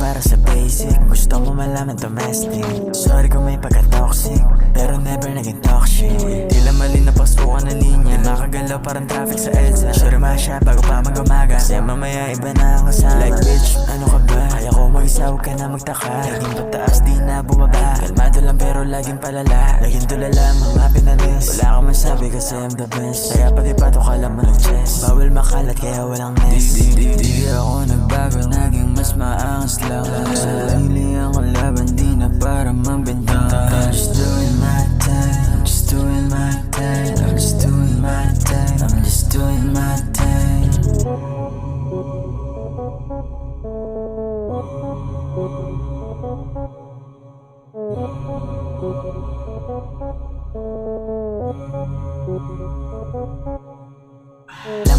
para sa basic. Gusto mo malaman domestic. Sorry kung may pagka-toxic Pero never naging shit Tila mali na pasukan na linya Di makagalaw parang traffic sa EDSA. Sure masya bago pa mag-umaga. Kasi mamaya iba na ang kasama. Like bitch, ano ka ba? Kaya ko mag-isa huwag ka na magtaka. Laging pataas di na bumaba Kalmado lang pero laging palala. Laging tulala mga pinalis Wala kang masabi kasi I'm the best. Kaya pati pato ka lang mo nag-chest Bawal makalat kaya walang di Alam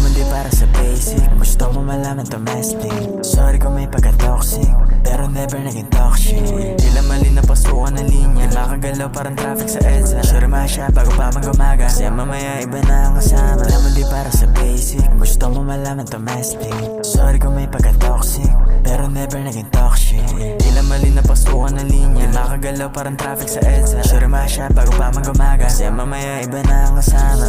mo di para sa basic. Gusto mo malaman domestic. Sorry kung may pagka-toxic Pero never naging shit Tila mali na pasukan na linya. Makagalaw parang traffic sa EDSA. Sure masya bago pa mag-umaga Kasi mamaya iba na ang kasama. Alam mo di para sa basic. Gusto mo malaman domestic na linya Di makagalaw parang traffic sa EDSA. Sure masya bago pa mag-umaga Kasi mamaya iba na ang kasama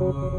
Oh.